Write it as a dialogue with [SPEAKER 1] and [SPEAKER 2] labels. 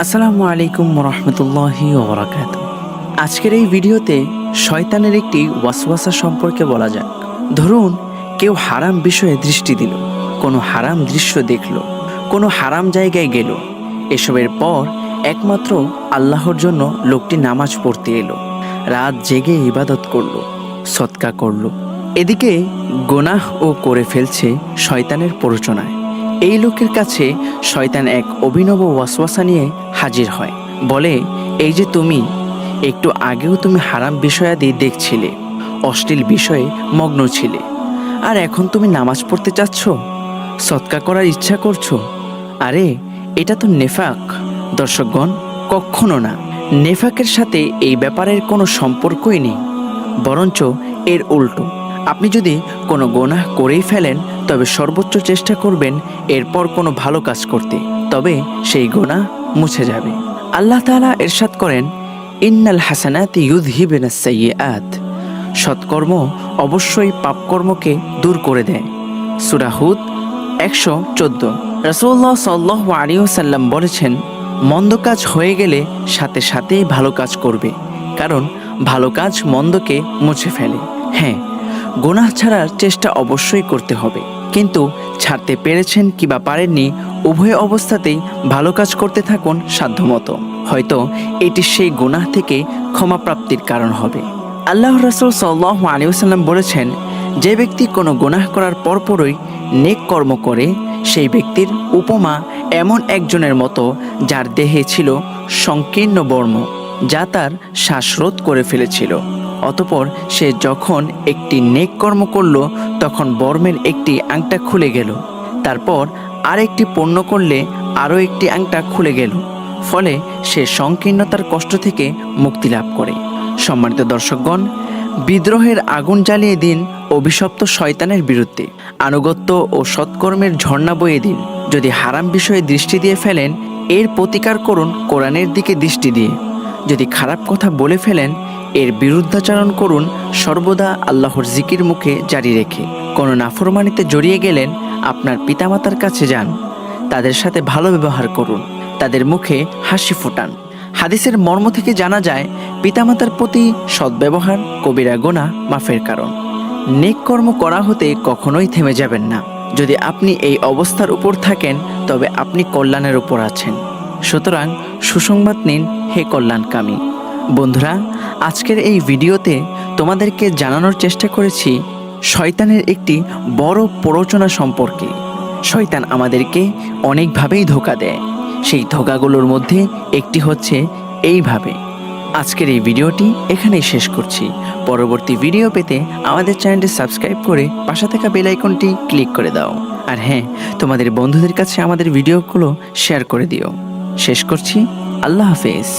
[SPEAKER 1] আসসালামু আলাইকুম রহমতুল্লাহি ওবরাকাত। আজকের এই ভিডিওতে শয়তানের একটি ওয়াসওয়াসা সম্পর্কে বলা যাক। ধরুন, কেউ হারাম বিষয়ে দৃষ্টি দিল, কোনো হারাম দৃশ্য দেখল, কোনো হারাম জায়গায় গেল। এসবের পর একমাত্র আল্লাহর জন্য লোকটি নামাজ পড়তে এলো, রাত জেগে ইবাদত করল, সৎকা করল। এদিকে গোনাহ ও করে ফেলছে শয়তানের প্ররোচনায়। এই লোকের কাছে শয়তান এক অভিনব ওয়াসওয়াসা নিয়ে হাজির হয়। বলে, এই যে তুমি, একটু আগেও তুমি হারাম বিষয়াদি দেখছিলে, অশ্লীল বিষয়ে মগ্ন ছিলে। আর এখন তুমি নামাজ পড়তে চাচ্ছ? সৎকা করার ইচ্ছা করছ? আরে, এটা তো নেফাক। দর্শকগণ কখনো না। নেফাকের সাথে এই ব্যাপারের কোনো সম্পর্কই নেই। বরঞ্চ এর উল্টো। আপনি যদি কোনো গোনাহ করেই ফেলেন, তবে সর্বোচ্চ চেষ্টা করবেন এরপর কোনো ভালো কাজ করতে, তবে সেই গোনাহ মুছে যাবে। আল্লাহ তালা এরশাদ করেন, ইন্নাল হাসানাত ইউদহিবেন সাইয়্যাত। সৎকর্ম অবশ্যই পাপকর্মকে দূর করে দেয়। সুরাহুদ একশো চোদ্দ। রসুল্লাহ সাল্লাহ আলিউসাল্লাম বলেছেন, মন্দ কাজ হয়ে গেলে সাথে সাথেই ভালো কাজ করবে, কারণ ভালো কাজ মন্দকে মুছে ফেলে। হ্যাঁ গোনাহ ছাড়ার চেষ্টা অবশ্যই করতে হবে। কিন্তু ছাড়তে পেরেছেন কিবা পারেননি, উভয় অবস্থাতেই ভালো কাজ করতে থাকুন সাধ্যমতো। হয়তো এটি সেই গুনাহ থেকে ক্ষমাপ্রাপ্তির কারণ হবে। আল্লাহ রসুল সাল্লাহ আলিউসাল্লাম বলেছেন, যে ব্যক্তি কোনো গুনাহ করার পরপরই নেক কর্ম করে, সেই ব্যক্তির উপমা এমন একজনের মতো যার দেহে ছিল সংকীর্ণ বর্ম, যা তার শ্বাসরোধ করে ফেলেছিল। অতপর সে যখন একটি নেক কর্ম করল, তখন বর্মের একটি আংটা খুলে গেল। তারপর আরেকটি পণ্য করলে আরও একটি আংটা খুলে গেল। ফলে সে সংকীর্ণতার কষ্ট থেকে মুক্তি লাভ করে। সম্মানিত দর্শকগণ, বিদ্রোহের আগুন জ্বালিয়ে দিন অভিশপ্ত শয়তানের বিরুদ্ধে। আনুগত্য ও সৎকর্মের ঝর্ণা বয়ে দিন। যদি হারাম বিষয়ে দৃষ্টি দিয়ে ফেলেন, এর প্রতিকার করুন কোরআনের দিকে দৃষ্টি দিয়ে। যদি খারাপ কথা বলে ফেলেন এর বিরুদ্ধাচরণ করুন সর্বদা আল্লাহর জিকির মুখে জারি রেখে। কোনো নাফরমানিতে জড়িয়ে গেলেন, আপনার পিতামাতার কাছে যান। তাদের সাথে ভালো ব্যবহার করুন। তাদের মুখে হাসি ফোটান। হাদিসের মর্ম থেকে জানা যায়, পিতামাতার প্রতি সদ্ব্যবহার, কবিরা গোনা মাফের কারণ। নেক কর্ম করা হতে কখনোই থেমে যাবেন না। যদি আপনি এই অবস্থার উপর থাকেন, তবে আপনি কল্যাণের উপর আছেন। সুতরাং সুসংবাদ নিন হে কল্যাণকামী। বন্ধুরা আজকের এই ভিডিওতে তোমাদেরকে জানানোর চেষ্টা করেছি শয়তানের একটি বড় প্ররোচনা সম্পর্কে। শয়তান আমাদেরকে অনেকভাবেই ধোকা দেয়। সেই ধোকাগুলোর মধ্যে একটি হচ্ছে এইভাবে। আজকের এই ভিডিওটি এখানেই শেষ করছি। পরবর্তী ভিডিও পেতে আমাদের চ্যানেলটি সাবস্ক্রাইব করে পাশে থাকা বেল আইকনটি ক্লিক করে দাও। আর হ্যাঁ তোমাদের বন্ধুদের কাছে আমাদের ভিডিওগুলো শেয়ার করে দিও। শেষ করছি। আল্লাহ হাফেজ।